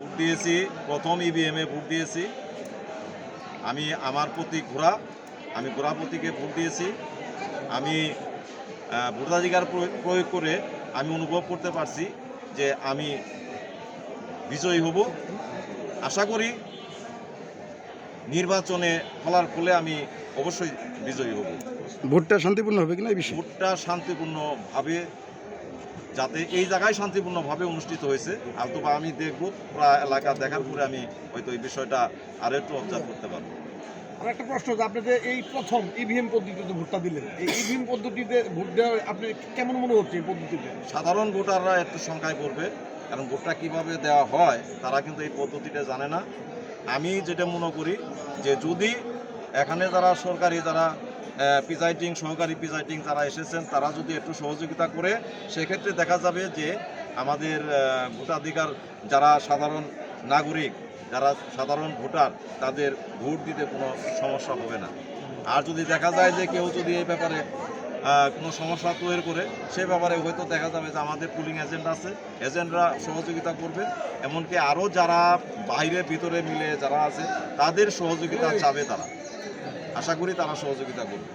Vote দিয়েছি প্রথম ইভিএমে vote দিয়েছি। আমি আমার প্রতীক ঘোড়া আমি ঘোড়া প্রতীকে ভোট দিয়েছি। আমি ভোটাধিকার প্রয়োগ- প্রয়োগ করে আমি অনুভব করতে পারছি যে আমি বিজয়ী হব। আশা করি নির্বাচনে ফলার ফলে আমি অবশ্যই বিজয়ী হব। ভোটটা শান্তিপূর্ণ হবে কিনা ভোটটা শান্তিপূর্ণভাবে যাতে এই জায়গায় শান্তিপূর্ণভাবে অনুষ্ঠিত হয়েছে। অথবা আমি দেখব পুরা এলাকা দেখার পরে আমি হয়তো এই বিষয়টা আরও একটু অবজার্ভ করতে পারব। আর একটা প্রশ্ন যে আপনি যে এই প্রথম ইভিএম পদ্ধতিতে ভোটটা দিলেন এই ইভিএম পদ্ধতিতে ভোট দেওয়া আপনি কেমন মনে হচ্ছে এই পদ্ধতিতে? সাধারণ ভোটাররা একটু সংখ্যায় পড়বে কারণ ভোটটা কীভাবে দেওয়া হয় তারা কিন্তু এই পদ্ধতিটা জানে না। আমি যেটা মনে করি যে যদি এখানে যারা সরকারি যারা প্রিজাইডিং সহকারী প্রিজাইডিং যারা এসেছেন, তারা যদি একটু সহযোগিতা করে, সেক্ষেত্রে দেখা যাবে যে আমাদের ভোটাধিকার যারা সাধারণ নাগরিক, যারা সাধারণ ভোটার, তাদের ভোট দিতে কোনো সমস্যা হবে না। আর যদি দেখা যায় যে কেউ যদি এই ব্যাপারে কোনো সমস্যা তৈরি করে, সে ব্যাপারে হয়তো দেখা যাবে যে আমাদের পুলিং এজেন্ট আছে এজেন্টরা সহযোগিতা করবে। এমনকি আরও যারা বাইরে, ভিতরে মিলে যারা আছে, তাদের সহযোগিতা চাবে তারা। আশা করি তারা সহযোগিতা করবে।